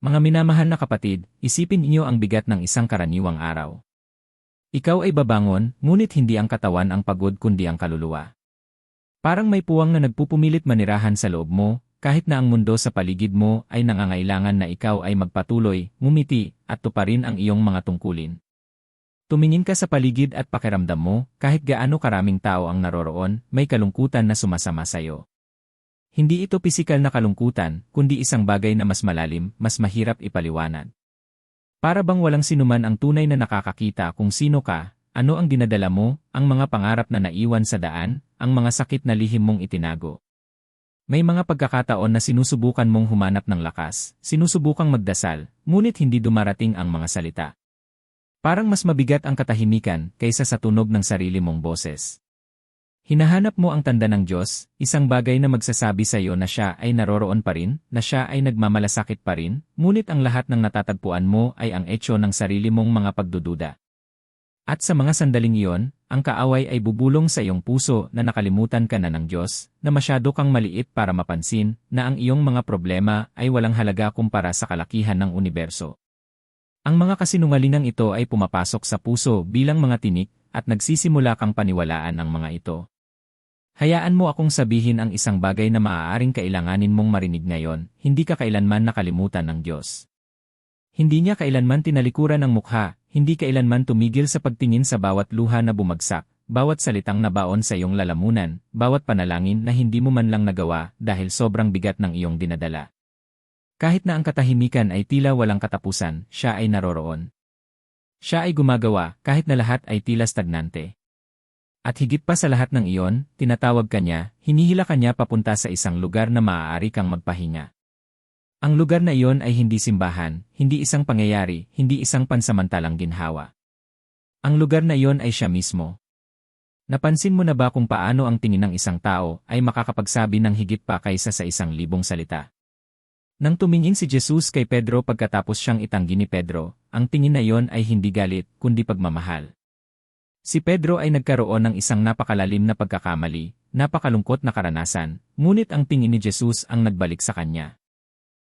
Mga minamahal na kapatid, isipin niyo ang bigat ng isang karaniwang araw. Ikaw ay babangon, ngunit hindi ang katawan ang pagod kundi ang kaluluwa. Parang may puwang na nagpupumilit manirahan sa loob mo, kahit na ang mundo sa paligid mo ay nangangailangan na ikaw ay magpatuloy, ngumiti, at tuparin ang iyong mga tungkulin. Tumingin ka sa paligid at pakiramdam mo, kahit gaano karaming tao ang naroroon, may kalungkutan na sumasama sa iyo. Hindi ito pisikal na kalungkutan, kundi isang bagay na mas malalim, mas mahirap ipaliwanag. Para bang walang sinuman ang tunay na nakakakita kung sino ka, ano ang dinadala mo, ang mga pangarap na naiwan sa daan, ang mga sakit na lihim mong itinago. May mga pagkakataon na sinusubukan mong humanap ng lakas, sinusubukang magdasal, ngunit hindi dumarating ang mga salita. Parang mas mabigat ang katahimikan kaysa sa tunog ng sarili mong boses. Hinahanap mo ang tanda ng Diyos, isang bagay na magsasabi sa iyo na siya ay naroroon pa rin, na siya ay nagmamalasakit pa rin, ngunit ang lahat ng natatagpuan mo ay ang etyo ng sarili mong mga pagdududa. At sa mga sandaling iyon, ang kaaway ay bubulong sa iyong puso na nakalimutan ka na ng Diyos, na masyado kang maliit para mapansin na ang iyong mga problema ay walang halaga kumpara sa kalakihan ng universo. Ang mga kasinungalingang ito ay pumapasok sa puso bilang mga tinik at nagsisimula kang paniwalaan ang mga ito. Hayaan mo akong sabihin ang isang bagay na maaaring kailanganin mong marinig ngayon, hindi ka kailanman nakalimutan ng Diyos. Hindi niya kailanman tinalikuran ang mukha, hindi kailanman tumigil sa pagtingin sa bawat luha na bumagsak, bawat salitang nabaon sa iyong lalamunan, bawat panalangin na hindi mo man lang nagawa dahil sobrang bigat ng iyong dinadala. Kahit na ang katahimikan ay tila walang katapusan, siya ay naroroon. Siya ay gumagawa kahit na lahat ay tila stagnante. At higit pa sa lahat ng iyon, tinatawag ka niya, hinihila ka niya papunta sa isang lugar na maaari kang magpahinga. Ang lugar na iyon ay hindi simbahan, hindi isang pangyayari, hindi isang pansamantalang ginhawa. Ang lugar na iyon ay siya mismo. Napansin mo na ba kung paano ang tingin ng isang tao ay makakapagsabi ng higit pa kaysa sa isang libong salita? Nang tumingin si Jesus kay Pedro pagkatapos siyang itanggi ni Pedro, ang tingin na iyon ay hindi galit, kundi pagmamahal. Si Pedro ay nagkaroon ng isang napakalalim na pagkakamali, napakalungkot na karanasan, ngunit ang tingin ni Jesus ang nagbalik sa kanya.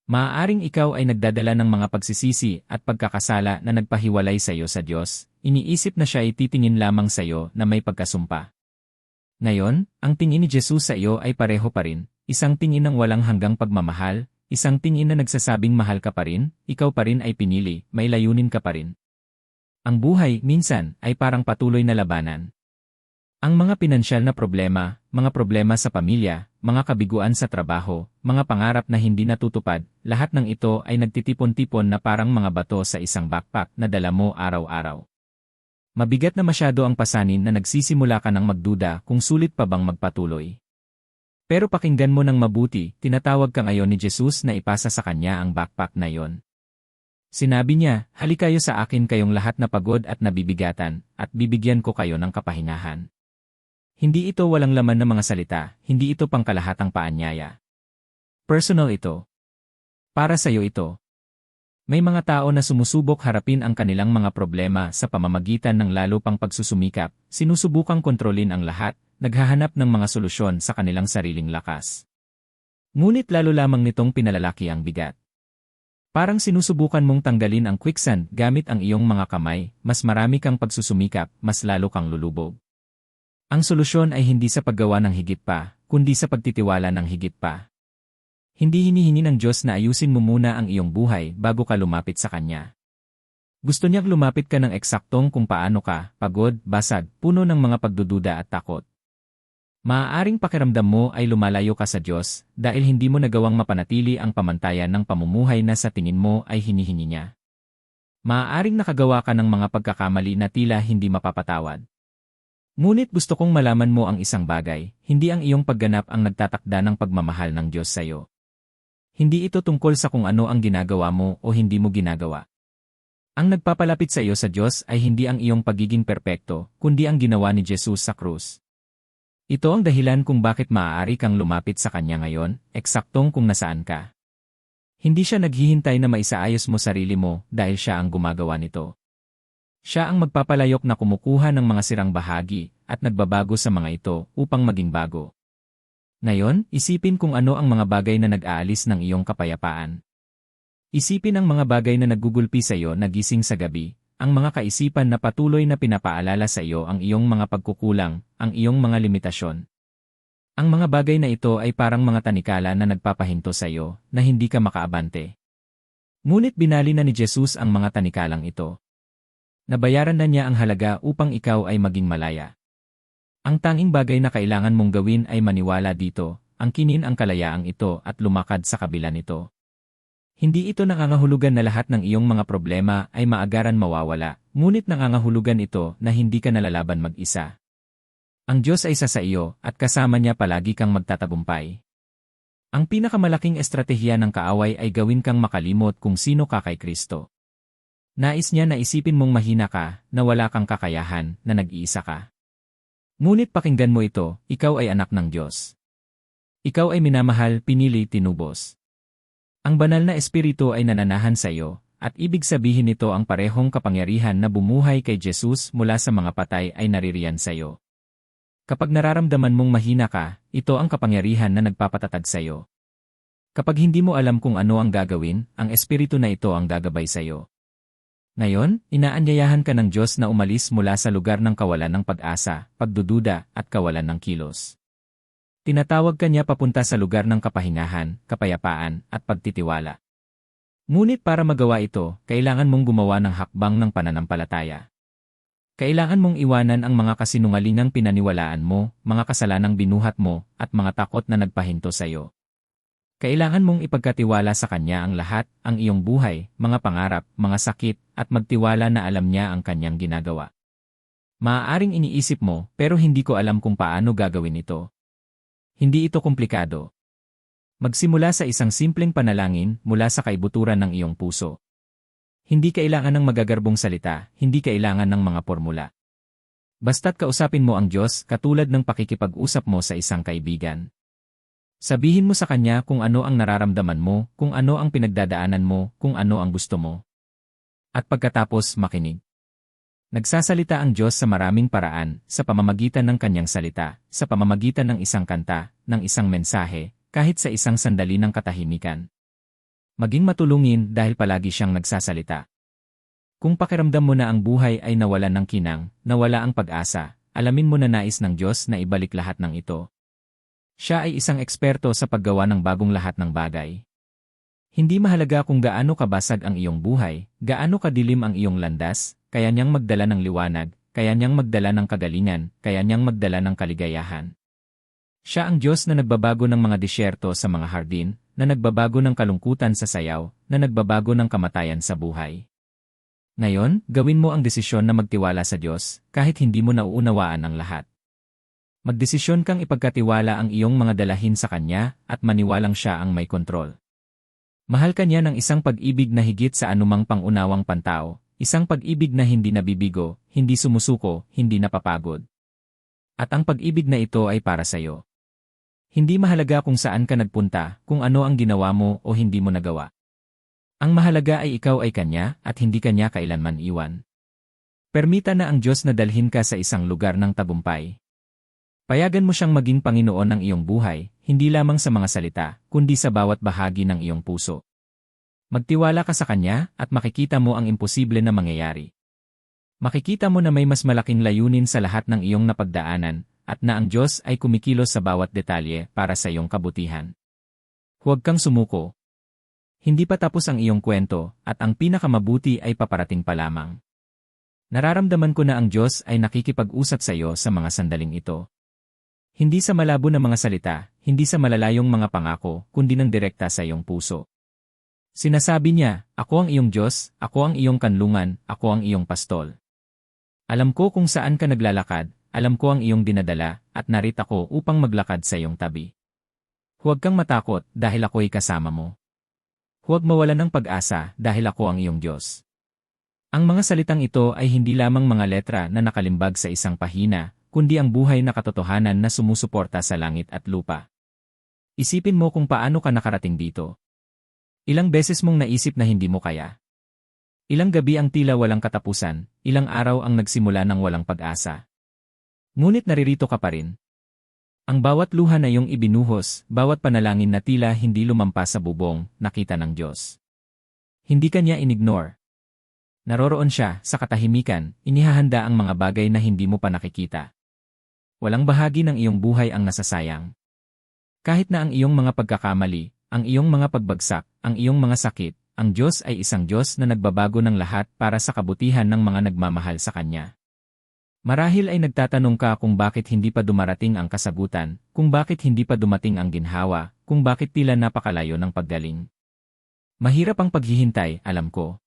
Maaaring ikaw ay nagdadala ng mga pagsisisi at pagkakasala na nagpahiwalay sa iyo sa Diyos, iniisip na siya ay titingin lamang sa iyo na may pagkasumpa. Ngayon, ang tingin ni Jesus sa iyo ay pareho pa rin, isang tingin ng walang hanggang pagmamahal, isang tingin na nagsasabing mahal ka pa rin, ikaw pa rin ay pinili, may layunin ka pa rin. Ang buhay, minsan, ay parang patuloy na labanan. Ang mga pinansyal na problema, mga problema sa pamilya, mga kabiguan sa trabaho, mga pangarap na hindi natutupad, lahat ng ito ay nagtitipon-tipon na parang mga bato sa isang backpack na dala mo araw-araw. Mabigat na masyado ang pasanin na nagsisimula ka ng magduda kung sulit pa bang magpatuloy. Pero pakinggan mo ng mabuti, tinatawag ka ngayon ni Jesus na ipasa sa kanya ang backpack na yon. Sinabi niya, halikayo sa akin kayong lahat na pagod at nabibigatan, at bibigyan ko kayo ng kapahingahan. Hindi ito walang laman na mga salita, hindi ito pangkalahatang paanyaya. Personal ito. Para sa iyo ito. May mga tao na sumusubok harapin ang kanilang mga problema sa pamamagitan ng lalo pang pagsusumikap, sinusubukang kontrolin ang lahat, naghahanap ng mga solusyon sa kanilang sariling lakas. Ngunit lalo lamang nitong pinalalaki ang bigat. Parang sinusubukan mong tanggalin ang quicksand gamit ang iyong mga kamay, mas marami kang pagsusumikap, mas lalo kang lulubog. Ang solusyon ay hindi sa paggawa ng higit pa, kundi sa pagtitiwala ng higit pa. Hindi hinihingi ng Diyos na ayusin mo muna ang iyong buhay bago ka lumapit sa Kanya. Gusto niyang lumapit ka ng eksaktong kung paano ka, pagod, basag, puno ng mga pagdududa at takot. Maaaring pakiramdam mo ay lumalayo ka sa Diyos dahil hindi mo nagawang mapanatili ang pamantayan ng pamumuhay na sa tingin mo ay hinihingi niya. Maaaring nakagawa ka ng mga pagkakamali na tila hindi mapapatawad. Ngunit gusto kong malaman mo ang isang bagay, hindi ang iyong pagganap ang nagtatakda ng pagmamahal ng Diyos sa iyo. Hindi ito tungkol sa kung ano ang ginagawa mo o hindi mo ginagawa. Ang nagpapalapit sa iyo sa Diyos ay hindi ang iyong pagiging perpekto, kundi ang ginawa ni Jesus sa krus. Ito ang dahilan kung bakit maaari kang lumapit sa kanya ngayon, eksaktong kung nasaan ka. Hindi siya naghihintay na maisaayos mo sarili mo dahil siya ang gumagawa nito. Siya ang magpapalayok na kumukuha ng mga sirang bahagi at nagbabago sa mga ito upang maging bago. Ngayon, isipin kung ano ang mga bagay na nag-aalis ng iyong kapayapaan. Isipin ang mga bagay na naggugulpi sa iyo na gising sa gabi, ang mga kaisipan na patuloy na pinapaalala sa iyo ang iyong mga pagkukulang, ang iyong mga limitasyon. Ang mga bagay na ito ay parang mga tanikala na nagpapahinto sa iyo na hindi ka makaabante. Ngunit binali na ni Jesus ang mga tanikalang ito. Nabayaran na niya ang halaga upang ikaw ay maging malaya. Ang tanging bagay na kailangan mong gawin ay maniwala dito, ang kinin ang kalayaang ito at lumakad sa kabila nito. Hindi ito nangangahulugan na lahat ng iyong mga problema ay maagaran mawawala, ngunit nangangahulugan ito na hindi ka nalalaban mag-isa. Ang Diyos ay isa sa iyo at kasama niya palagi kang magtatagumpay. Ang pinakamalaking estratehiya ng kaaway ay gawin kang makalimot kung sino ka kay Kristo. Nais niya na isipin mong mahina ka, na wala kang kakayahan, na nag-iisa ka. Ngunit pakinggan mo ito, ikaw ay anak ng Diyos. Ikaw ay minamahal, pinili, tinubos. Ang banal na espiritu ay nananahan sa iyo, at ibig sabihin nito ang parehong kapangyarihan na bumuhay kay Jesus mula sa mga patay ay naririyan sa iyo. Kapag nararamdaman mong mahina ka, ito ang kapangyarihan na nagpapatatag sa iyo. Kapag hindi mo alam kung ano ang gagawin, ang espiritu na ito ang gagabay sa iyo. Ngayon, inaanyayahan ka ng Diyos na umalis mula sa lugar ng kawalan ng pag-asa, pagdududa, at kawalan ng kilos. Tinatawag ka niya papunta sa lugar ng kapahingahan, kapayapaan, at pagtitiwala. Ngunit para magawa ito, kailangan mong gumawa ng hakbang ng pananampalataya. Kailangan mong iwanan ang mga kasinungalingang pinaniwalaan mo, mga kasalanang binuhat mo, at mga takot na nagpahinto sa iyo. Kailangan mong ipagkatiwala sa Kanya ang lahat, ang iyong buhay, mga pangarap, mga sakit, at magtiwala na alam niya ang Kanyang ginagawa. Maaaring iniisip mo, pero hindi ko alam kung paano gagawin ito. Hindi ito komplikado. Magsimula sa isang simpleng panalangin mula sa kaibuturan ng iyong puso. Hindi kailangan ng magagarbong salita, hindi kailangan ng mga formula. Basta't kausapin mo ang Diyos katulad ng pakikipag-usap mo sa isang kaibigan. Sabihin mo sa Kanya kung ano ang nararamdaman mo, kung ano ang pinagdadaanan mo, kung ano ang gusto mo. At pagkatapos makinig. Nagsasalita ang Diyos sa maraming paraan, sa pamamagitan ng Kanyang salita, sa pamamagitan ng isang kanta, ng isang mensahe, kahit sa isang sandali ng katahimikan. Maging matulungin dahil palagi siyang nagsasalita. Kung pakiramdam mo na ang buhay ay nawalan ng kinang, nawala ang pag-asa, alamin mo na nais ng Diyos na ibalik lahat ng ito. Siya ay isang eksperto sa paggawa ng bagong lahat ng bagay. Hindi mahalaga kung gaano kabasag ang iyong buhay, gaano kadilim ang iyong landas, kaya niyang magdala ng liwanag, kaya niyang magdala ng kagalingan, kaya niyang magdala ng kaligayahan. Siya ang Diyos na nagbabago ng mga disyerto sa mga hardin, na nagbabago ng kalungkutan sa sayaw, na nagbabago ng kamatayan sa buhay. Ngayon, gawin mo ang desisyon na magtiwala sa Diyos, kahit hindi mo nauunawaan ang lahat. Magdesisyon kang ipagkatiwala ang iyong mga dalahin sa Kanya, at maniwalang Siya ang may kontrol. Mahal ka niya ng isang pag-ibig na higit sa anumang pangunawang pantao, isang pag-ibig na hindi nabibigo, hindi sumusuko, hindi napapagod. At ang pag-ibig na ito ay para sa iyo. Hindi mahalaga kung saan ka nagpunta, kung ano ang ginawa mo o hindi mo nagawa. Ang mahalaga ay ikaw ay Kanya at hindi Kanya kailanman iwan. Permita na ang Diyos na dalhin ka sa isang lugar ng tagumpay. Payagan mo siyang maging Panginoon ng iyong buhay, hindi lamang sa mga salita, kundi sa bawat bahagi ng iyong puso. Magtiwala ka sa Kanya at makikita mo ang imposible na mangyayari. Makikita mo na may mas malaking layunin sa lahat ng iyong napagdaanan at na ang Diyos ay kumikilos sa bawat detalye para sa iyong kabutihan. Huwag kang sumuko. Hindi pa tapos ang iyong kwento at ang pinakamabuti ay paparating pa lamang. Nararamdaman ko na ang Diyos ay nakikipag-usap sa iyo sa mga sandaling ito. Hindi sa malabo na mga salita, hindi sa malalayong mga pangako, kundi ng direkta sa iyong puso. Sinasabi niya, Ako ang iyong Diyos, ako ang iyong kanlungan, ako ang iyong pastol. Alam ko kung saan ka naglalakad, alam ko ang iyong dinadala, at narita ko upang maglakad sa iyong tabi. Huwag kang matakot dahil ako'y kasama mo. Huwag mawalan ng pag-asa dahil ako ang iyong Diyos. Ang mga salitang ito ay hindi lamang mga letra na nakalimbag sa isang pahina, kundi ang buhay na katotohanan na sumusuporta sa langit at lupa. Isipin mo kung paano ka nakarating dito. Ilang beses mong naisip na hindi mo kaya. Ilang gabi ang tila walang katapusan, ilang araw ang nagsimula ng walang pag-asa. Ngunit naririto ka pa rin. Ang bawat luha na iyong ibinuhos, bawat panalangin na tila hindi lumampas sa bubong, nakita ng Diyos. Hindi ka niya inignore. Naroroon siya sa katahimikan, inihahanda ang mga bagay na hindi mo pa nakikita. Walang bahagi ng iyong buhay ang nasasayang. Kahit na ang iyong mga pagkakamali, ang iyong mga pagbagsak, ang iyong mga sakit, ang Diyos ay isang Diyos na nagbabago ng lahat para sa kabutihan ng mga nagmamahal sa Kanya. Marahil ay nagtatanong ka kung bakit hindi pa dumarating ang kasagutan, kung bakit hindi pa dumating ang ginhawa, kung bakit tila napakalayo ng paggaling. Mahirap ang paghihintay, alam ko.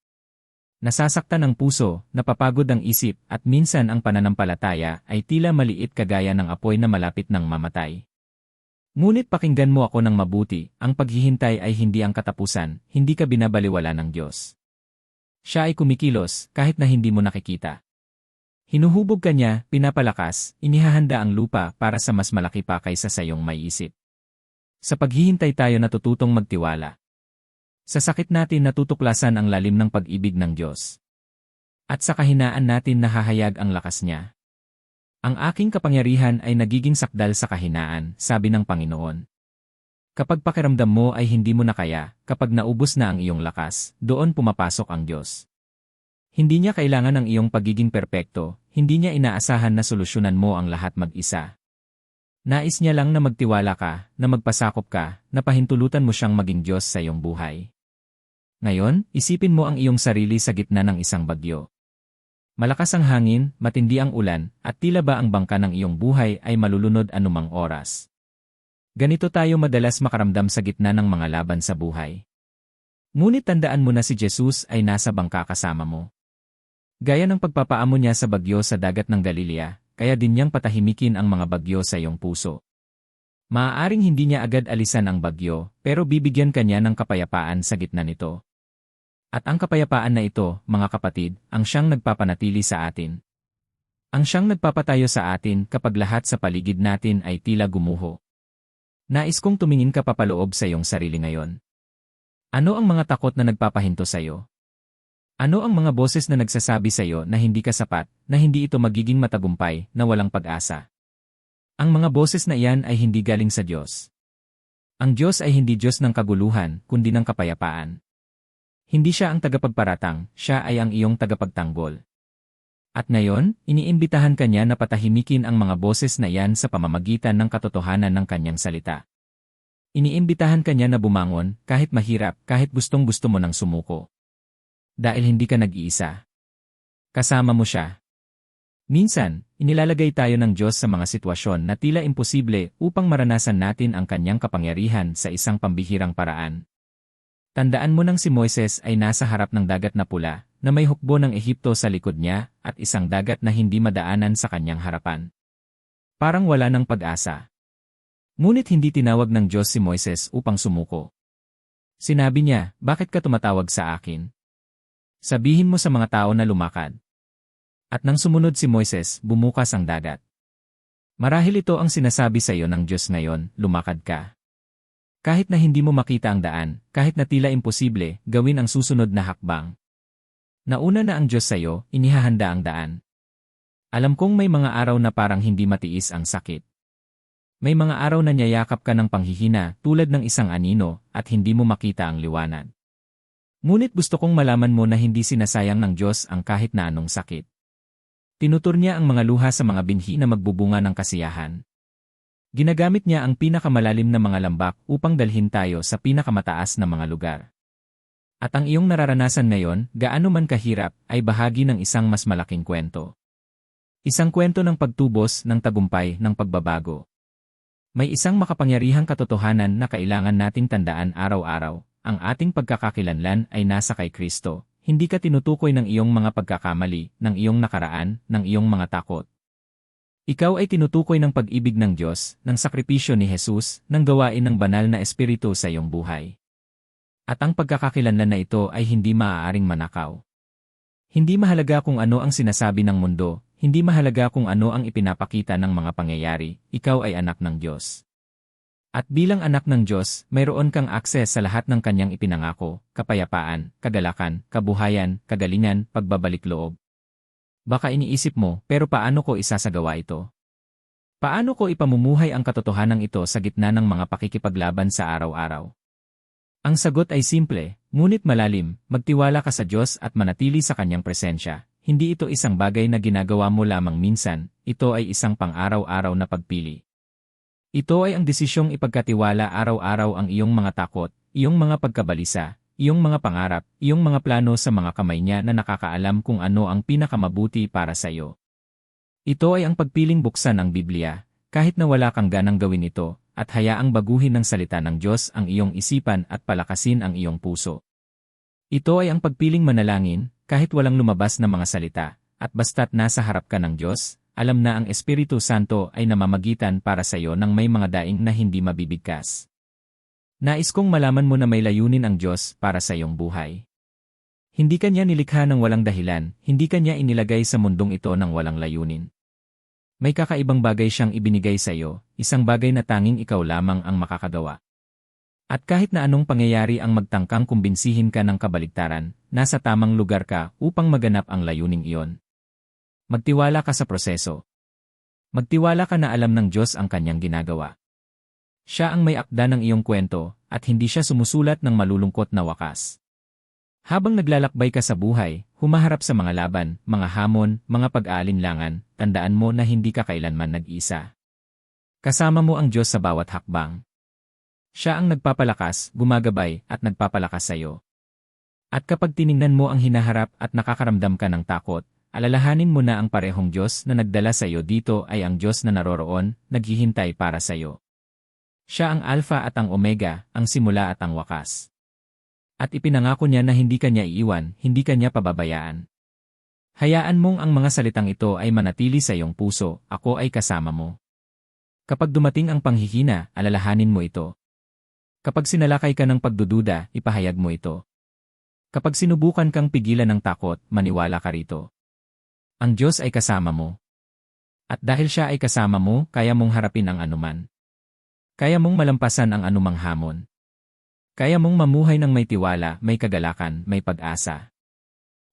Nasasaktan ang puso, napapagod ang isip, at minsan ang pananampalataya ay tila maliit kagaya ng apoy na malapit ng mamatay. Ngunit pakinggan mo ako ng mabuti, ang paghihintay ay hindi ang katapusan, hindi ka binabaliwala ng Diyos. Siya ay kumikilos kahit na hindi mo nakikita. Hinuhubog ka niya, pinapalakas, inihahanda ang lupa para sa mas malaki pa kaysa sa iyong may isip. Sa paghihintay tayo natututong magtiwala. Sa sakit natin natutuklasan ang lalim ng pag-ibig ng Diyos. At sa kahinaan natin nahahayag ang lakas niya. Ang aking kapangyarihan ay nagiging sakdal sa kahinaan, sabi ng Panginoon. Kapag pakiramdam mo ay hindi mo na kaya, kapag naubos na ang iyong lakas, doon pumapasok ang Diyos. Hindi niya kailangan ng iyong pagiging perpekto, hindi niya inaasahan na solusyonan mo ang lahat mag-isa. Nais niya lang na magtiwala ka, na magpasakop ka, na pahintulutan mo siyang maging Diyos sa iyong buhay. Ngayon, isipin mo ang iyong sarili sa gitna ng isang bagyo. Malakas ang hangin, matindi ang ulan, at tila ba ang bangka ng iyong buhay ay malulunod anumang oras. Ganito tayo madalas makaramdam sa gitna ng mga laban sa buhay. Ngunit tandaan mo na si Jesus ay nasa bangka kasama mo. Gaya ng pagpapaamo niya sa bagyo sa dagat ng Galilea, kaya din niyang patahimikin ang mga bagyo sa iyong puso. Maaaring hindi niya agad alisan ang bagyo, pero bibigyan kanya ng kapayapaan sa gitna nito. At ang kapayapaan na ito, mga kapatid, ang siyang nagpapanatili sa atin. Ang siyang nagpapatayo sa atin kapag lahat sa paligid natin ay tila gumuho. Nais kong tumingin ka papaloob sa iyong sarili ngayon. Ano ang mga takot na nagpapahinto sa iyo? Ano ang mga boses na nagsasabi sa iyo na hindi ka sapat, na hindi ito magiging matagumpay, na walang pag-asa? Ang mga boses na iyan ay hindi galing sa Diyos. Ang Diyos ay hindi Diyos ng kaguluhan, kundi ng kapayapaan. Hindi siya ang tagapagparatang, siya ay ang iyong tagapagtanggol. At ngayon, iniimbitahan kanya na patahimikin ang mga boses na iyan sa pamamagitan ng katotohanan ng kanyang salita. Iniimbitahan kanya na bumangon, kahit mahirap, kahit gustong-gusto mo nang sumuko. Dahil hindi ka nag-iisa. Kasama mo siya. Minsan, inilalagay tayo ng Diyos sa mga sitwasyon na tila imposible upang maranasan natin ang kanyang kapangyarihan sa isang pambihirang paraan. Tandaan mo nang si Moises ay nasa harap ng dagat na pula, na may hukbo ng Ehipto sa likod niya, at isang dagat na hindi madaanan sa kanyang harapan. Parang wala ng pag-asa. Ngunit hindi tinawag ng Diyos si Moises upang sumuko. Sinabi niya, bakit ka tumatawag sa akin? Sabihin mo sa mga tao na lumakad. At nang sumunod si Moises, bumukas ang dagat. Marahil ito ang sinasabi sa iyo ng Diyos ngayon, lumakad ka. Kahit na hindi mo makita ang daan, kahit na tila imposible, gawin ang susunod na hakbang. Nauna na ang Diyos sa iyo, inihahanda ang daan. Alam kong may mga araw na parang hindi matiis ang sakit. May mga araw na niyayakap ka ng panghihina tulad ng isang anino at hindi mo makita ang liwanag. Ngunit gusto kong malaman mo na hindi sinasayang ng Diyos ang kahit na anong sakit. Tinutur niya ang mga luha sa mga binhi na magbubunga ng kasiyahan. Ginagamit niya ang pinakamalalim na mga lambak upang dalhin tayo sa pinakamataas na mga lugar. At ang iyong nararanasan ngayon, gaano man kahirap, ay bahagi ng isang mas malaking kwento. Isang kwento ng pagtubos ng tagumpay ng pagbabago. May isang makapangyarihang katotohanan na kailangan nating tandaan araw-araw, ang ating pagkakakilanlan ay nasa kay Kristo, hindi ka tinutukoy ng iyong mga pagkakamali, ng iyong nakaraan, ng iyong mga takot. Ikaw ay tinutukoy ng pag-ibig ng Diyos, ng sakripisyo ni Jesus, ng gawain ng banal na espiritu sa iyong buhay. At ang pagkakakilanlan na ito ay hindi maaaring manakaw. Hindi mahalaga kung ano ang sinasabi ng mundo, hindi mahalaga kung ano ang ipinapakita ng mga pangyayari, ikaw ay anak ng Diyos. At bilang anak ng Diyos, mayroon kang akses sa lahat ng kanyang ipinangako, kapayapaan, kagalakan, kabuhayan, kagalingan, pagbabalik loob, Baka iniisip mo, pero paano ko isasagawa ito? Paano ko ipamumuhay ang katotohanan ito sa gitna ng mga pakikipaglaban sa araw-araw? Ang sagot ay simple, Ngunit malalim, magtiwala ka sa Diyos at manatili sa Kanyang presensya. Hindi ito isang bagay na ginagawa mo lamang minsan, ito ay isang pang-araw-araw na pagpili. Ito ay ang desisyong ipagkatiwala araw-araw ang iyong mga takot, iyong mga pagkabalisa, iyong mga pangarap, iyong mga plano sa mga kamay niya na nakakaalam kung ano ang pinakamabuti para sa iyo. Ito ay ang pagpiling buksan ang Biblia, kahit na wala kang ganang gawin ito, at hayaang baguhin ng salita ng Diyos ang iyong isipan at palakasin ang iyong puso. Ito ay ang pagpiling manalangin, kahit walang lumabas na mga salita, at basta't nasa harap ka ng Diyos, alam na ang Espiritu Santo ay namamagitan para sa iyo ng may mga daing na hindi mabibigkas. Nais kong malaman mo na may layunin ang Diyos para sa iyong buhay. Hindi kanya nilikha ng walang dahilan, hindi kanya inilagay sa mundong ito ng walang layunin. May kakaibang bagay siyang ibinigay sa iyo, isang bagay na tanging ikaw lamang ang makakagawa. At kahit na anong pangyayari ang magtangkang kumbinsihin ka ng kabaligtaran, nasa tamang lugar ka upang maganap ang layuning iyon. Magtiwala ka sa proseso. Magtiwala ka na alam ng Diyos ang kanyang ginagawa. Siya ang may akda ng iyong kwento, at hindi siya sumusulat ng malulungkot na wakas. Habang naglalakbay ka sa buhay, humaharap sa mga laban, mga hamon, mga pag-aalinlangan, tandaan mo na hindi ka kailanman nag-isa. Kasama mo ang Diyos sa bawat hakbang. Siya ang nagpapalakas, gumagabay, at nagpapalakas sa iyo. At kapag tiningnan mo ang hinaharap at nakakaramdam ka ng takot, alalahanin mo na ang parehong Diyos na nagdala sa iyo dito ay ang Diyos na naroroon, naghihintay para sa iyo. Siya ang Alpha at ang Omega, ang simula at ang wakas. At ipinangako niya na hindi kanya iiwan, hindi kanya pababayaan. Hayaan mong ang mga salitang ito ay manatili sa iyong puso, ako ay kasama mo. Kapag dumating ang panghihina, alalahanin mo ito. Kapag sinalakay ka ng pagdududa, ipahayag mo ito. Kapag sinubukan kang pigilan ng takot, maniwala ka rito. Ang Diyos ay kasama mo. At dahil siya ay kasama mo, kaya mong harapin ang anuman. Kaya mong malampasan ang anumang hamon. Kaya mong mamuhay ng may tiwala, may kagalakan, may pag-asa.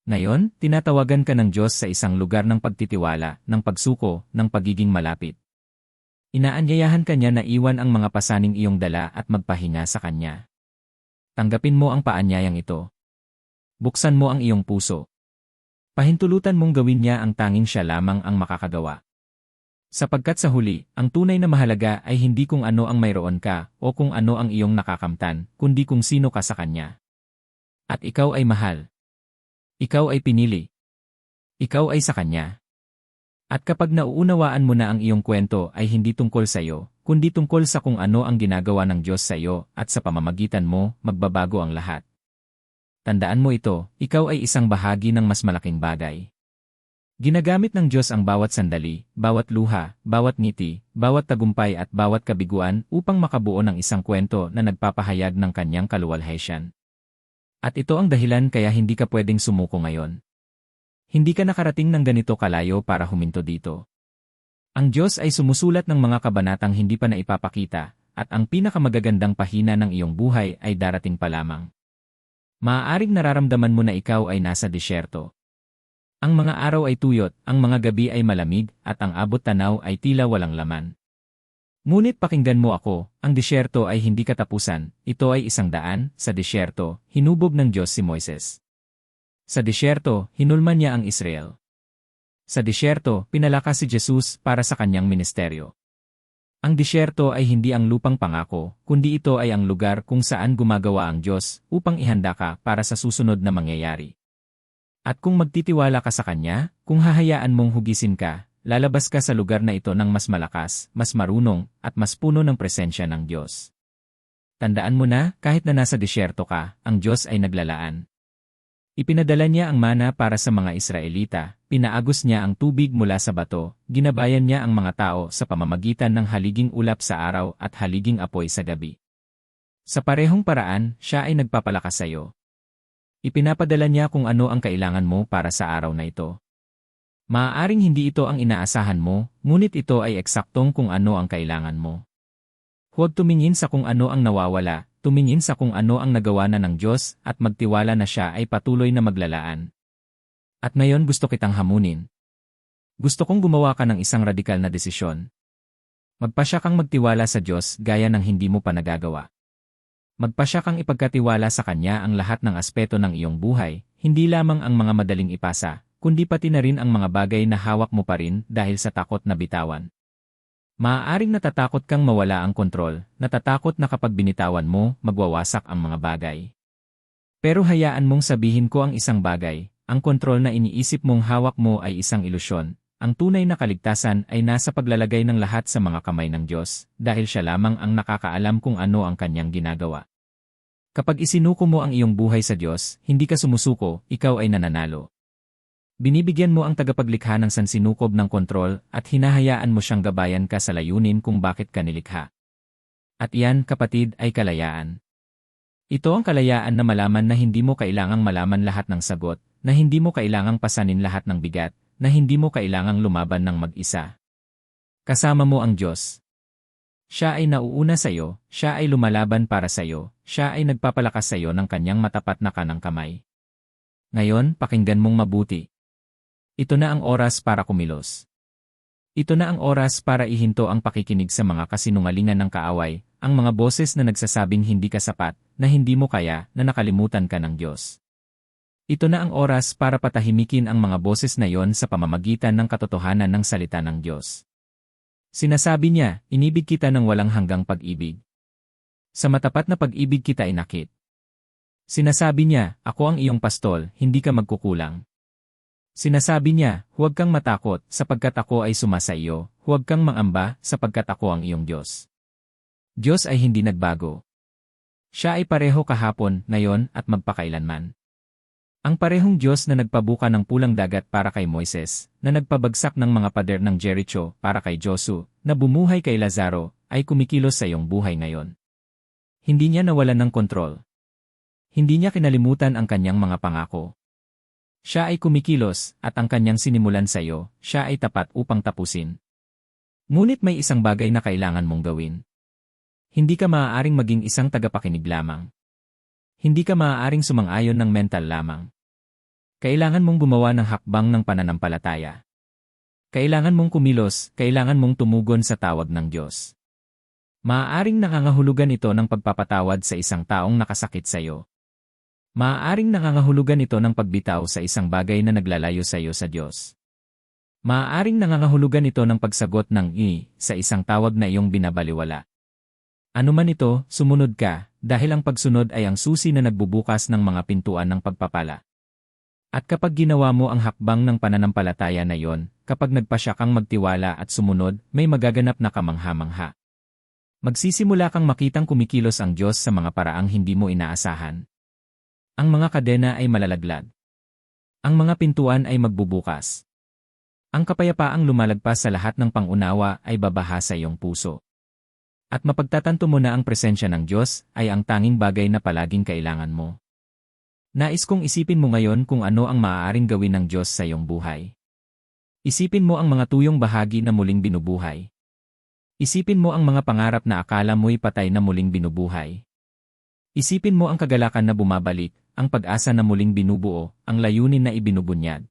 Ngayon, tinatawagan ka ng Diyos sa isang lugar ng pagtitiwala, ng pagsuko, ng pagiging malapit. Inaanyayahan ka niya na iwan ang mga pasaning iyong dala at magpahinga sa Kanya. Tanggapin mo ang paanyayang ito. Buksan mo ang iyong puso. Pahintulutan mong gawin niya ang tanging siya lamang ang makakagawa. Sapagkat sa huli, ang tunay na mahalaga ay hindi kung ano ang mayroon ka o kung ano ang iyong nakakamtan, kundi kung sino ka sa Kanya. At ikaw ay mahal. Ikaw ay pinili. Ikaw ay sa Kanya. At kapag nauunawaan mo na ang iyong kwento ay hindi tungkol sa iyo, kundi tungkol sa kung ano ang ginagawa ng Diyos sa iyo at sa pamamagitan mo, magbabago ang lahat. Tandaan mo ito, ikaw ay isang bahagi ng mas malaking bagay. Ginagamit ng Diyos ang bawat sandali, bawat luha, bawat ngiti, bawat tagumpay at bawat kabiguan upang makabuo ng isang kwento na nagpapahayag ng kanyang kaluwalhatian. At ito ang dahilan kaya hindi ka pwedeng sumuko ngayon. Hindi ka nakarating ng ganito kalayo para huminto dito. Ang Diyos ay sumusulat ng mga kabanatang hindi pa naipapakita, at ang pinakamagagandang pahina ng iyong buhay ay darating pa lamang. Maaaring nararamdaman mo na ikaw ay nasa disyerto, ang mga araw ay tuyot, ang mga gabi ay malamig, at ang abot tanaw ay tila walang laman. Ngunit pakinggan mo ako, ang disyerto ay hindi katapusan, ito ay isang daan, sa disyerto, hinubog ng Diyos si Moises. Sa disyerto, hinulman niya ang Israel. Sa disyerto, pinalakas si Jesus para sa kanyang ministeryo. Ang disyerto ay hindi ang lupang pangako, kundi ito ay ang lugar kung saan gumagawa ang Diyos upang ihanda ka para sa susunod na mangyayari. At kung magtitiwala ka sa Kanya, kung hahayaan mong hugisin ka, lalabas ka sa lugar na ito ng mas malakas, mas marunong, at mas puno ng presensya ng Diyos. Tandaan mo na, kahit na nasa disyerto ka, ang Diyos ay naglalaan. Ipinadala niya ang mana para sa mga Israelita, pinaagos niya ang tubig mula sa bato, ginabayan niya ang mga tao sa pamamagitan ng haliging ulap sa araw at haliging apoy sa gabi. Sa parehong paraan, siya ay nagpapalakas sa iyo. Ipinapadala niya kung ano ang kailangan mo para sa araw na ito. Maaaring hindi ito ang inaasahan mo, ngunit ito ay eksaktong kung ano ang kailangan mo. Huwag tumingin sa kung ano ang nawawala, tumingin sa kung ano ang nagawa na ng Diyos at magtiwala na siya ay patuloy na maglalaan. At ngayon gusto kitang hamunin. Gusto kong gumawa ka ng isang radikal na desisyon. Magpasya kang magtiwala sa Diyos gaya ng hindi mo pa nagagawa. Magpasya kang ipagkatiwala sa Kanya ang lahat ng aspeto ng iyong buhay, hindi lamang ang mga madaling ipasa, kundi pati na rin ang mga bagay na hawak mo pa rin dahil sa takot na bitawan. Maaaring natatakot kang mawala ang kontrol, natatakot na kapag binitawan mo, magwawasak ang mga bagay. Pero hayaan mong sabihin ko ang isang bagay, ang kontrol na iniisip mong hawak mo ay isang ilusyon. Ang tunay na kaligtasan ay nasa paglalagay ng lahat sa mga kamay ng Diyos, dahil siya lamang ang nakakaalam kung ano ang kanyang ginagawa. Kapag isinuko mo ang iyong buhay sa Diyos, hindi ka sumusuko, ikaw ay nananalo. Binibigyan mo ang tagapaglikha ng sansinukob ng kontrol at hinahayaan mo siyang gabayan ka sa layunin kung bakit ka nilikha. At iyan, kapatid, ay kalayaan. Ito ang kalayaan na malaman na hindi mo kailangang malaman lahat ng sagot, na hindi mo kailangang pasanin lahat ng bigat, na hindi mo kailangang lumaban ng mag-isa. Kasama mo ang Diyos. Siya ay nauuna sa iyo, siya ay lumalaban para sa iyo, siya ay nagpapalakas sa iyo ng kanyang matapat na kanang kamay. Ngayon, pakinggan mong mabuti. Ito na ang oras para kumilos. Ito na ang oras para ihinto ang pakikinig sa mga kasinungalingan ng kaaway, ang mga boses na nagsasabing hindi ka sapat, na hindi mo kaya, na nakalimutan ka ng Diyos. Ito na ang oras para patahimikin ang mga boses na yon sa pamamagitan ng katotohanan ng salita ng Diyos. Sinasabi niya, inibig kita ng walang hanggang pag-ibig. Sa matapat na pag-ibig kita inakit. Sinasabi niya, ako ang iyong pastol, hindi ka magkukulang. Sinasabi niya, huwag kang matakot, sapagkat ako ay sumasa iyo, huwag kang mangamba, sapagkat ako ang iyong Diyos. Diyos ay hindi nagbago. Siya ay pareho kahapon, ngayon, at magpakailanman. Ang parehong Diyos na nagpabuka ng pulang dagat para kay Moises, na nagpabagsak ng mga pader ng Jericho para kay Josu, na bumuhay kay Lazaro, ay kumikilos sa iyong buhay ngayon. Hindi niya nawalan ng kontrol. Hindi niya kinalimutan ang kanyang mga pangako. Siya ay kumikilos, at ang kanyang sinimulan sa iyo, siya ay tapat upang tapusin. Ngunit may isang bagay na kailangan mong gawin. Hindi ka maaaring maging isang tagapakinig lamang. Hindi ka maaaring sumang-ayon ng mental lamang. Kailangan mong gumawa ng hakbang ng pananampalataya. Kailangan mong kumilos, kailangan mong tumugon sa tawag ng Diyos. Maaaring nangangahulugan ito ng pagpapatawad sa isang taong nakasakit sa iyo. Maaaring nangangahulugan ito ng pagbitaw sa isang bagay na naglalayo sa iyo sa Diyos. Maaaring nangangahulugan ito ng pagsagot ng i sa isang tawag na iyong binabaliwala. Ano man ito, sumunod ka, dahil ang pagsunod ay ang susi na nagbubukas ng mga pintuan ng pagpapala. At kapag ginawa mo ang hakbang ng pananampalataya na yon, kapag nagpasya kang magtiwala at sumunod, may magaganap na kamangha-mangha. Magsisimula kang makitang kumikilos ang Diyos sa mga paraang hindi mo inaasahan. Ang mga kadena ay malalaglag. Ang mga pintuan ay magbubukas. Ang kapayapaang lumalagpas sa lahat ng pangunawa ay babaha sa iyong puso. At mapagtatanto mo na ang presensya ng Diyos ay ang tanging bagay na palaging kailangan mo. Nais kong isipin mo ngayon kung ano ang maaaring gawin ng Diyos sa iyong buhay. Isipin mo ang mga tuyong bahagi na muling binubuhay. Isipin mo ang mga pangarap na akala mo'y patay na muling binubuhay. Isipin mo ang kagalakan na bumabalik, ang pag-asa na muling binubuo, ang layunin na ibinubunyad.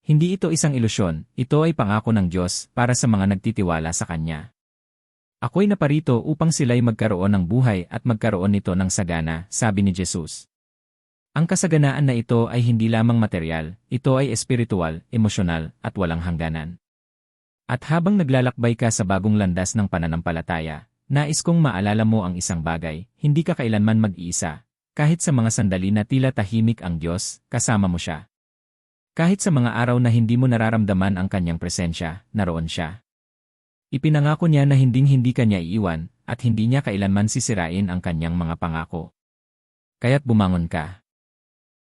Hindi ito isang ilusyon, ito ay pangako ng Diyos para sa mga nagtitiwala sa Kanya. Ako'y naparito upang sila'y magkaroon ng buhay at magkaroon nito ng sagana, sabi ni Jesus. Ang kasaganaan na ito ay hindi lamang material, ito ay espiritual, emosyonal, at walang hangganan. At habang naglalakbay ka sa bagong landas ng pananampalataya, nais kong maalala mo ang isang bagay, hindi ka kailanman mag-iisa. Kahit sa mga sandali na tila tahimik ang Diyos, kasama mo siya. Kahit sa mga araw na hindi mo nararamdaman ang kanyang presensya, naroon siya. Ipinangako niya na hinding-hindi kanya iiwan, at hindi niya kailanman sisirain ang kanyang mga pangako. Kaya't bumangon ka.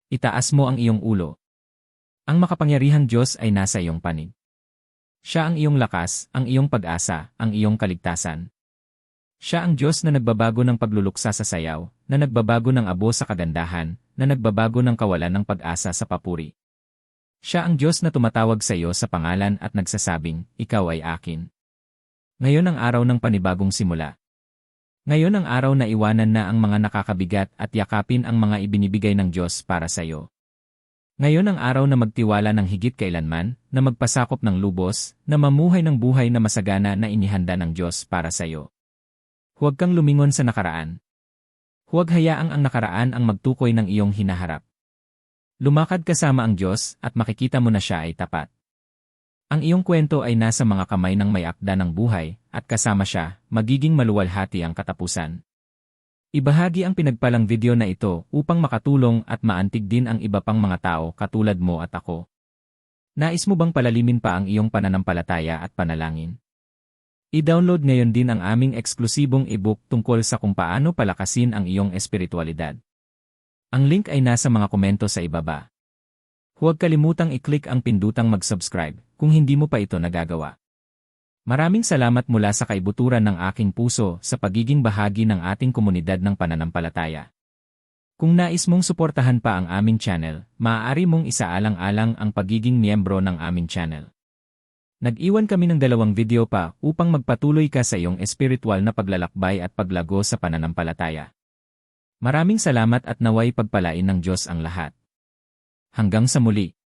Itaas mo ang iyong ulo. Ang makapangyarihang Diyos ay nasa iyong panig. Siya ang iyong lakas, ang iyong pag-asa, ang iyong kaligtasan. Siya ang Diyos na nagbabago ng pagluluksa sa sayaw, na nagbabago ng abo sa kagandahan, na nagbabago ng kawalan ng pag-asa sa papuri. Siya ang Diyos na tumatawag sa iyo sa pangalan at nagsasabing, Ikaw ay akin. Ngayon ang araw ng panibagong simula. Ngayon ang araw na iwanan na ang mga nakakabigat at yakapin ang mga ibinibigay ng Diyos para sa iyo. Ngayon ang araw na magtiwala ng higit kailanman, na magpasakop ng lubos, na mamuhay ng buhay na masagana na inihanda ng Diyos para sa iyo. Huwag kang lumingon sa nakaraan. Huwag hayaang ang nakaraan ang magtukoy ng iyong hinaharap. Lumakad kasama ang Diyos at makikita mo na siya ay tapat. Ang iyong kwento ay nasa mga kamay ng may akda ng buhay, at kasama siya, magiging maluwalhati ang katapusan. Ibahagi ang pinagpalang video na ito upang makatulong at maantig din ang iba pang mga tao katulad mo at ako. Nais mo bang palalimin pa ang iyong pananampalataya at panalangin? I-download ngayon din ang aming eksklusibong ebook tungkol sa kung paano palakasin ang iyong espiritualidad. Ang link ay nasa mga komento sa ibaba. Huwag kalimutang i-click ang pindutang mag-subscribe kung hindi mo pa ito nagagawa. Maraming salamat mula sa kaibuturan ng aking puso sa pagiging bahagi ng ating komunidad ng pananampalataya. Kung nais mong suportahan pa ang aming channel, maaari mong isaalang-alang ang pagiging miyembro ng aming channel. Nag-iwan kami ng dalawang video pa upang magpatuloy ka sa iyong espiritual na paglalakbay at paglago sa pananampalataya. Maraming salamat at naway pagpalain ng Diyos ang lahat. Hanggang sa muli.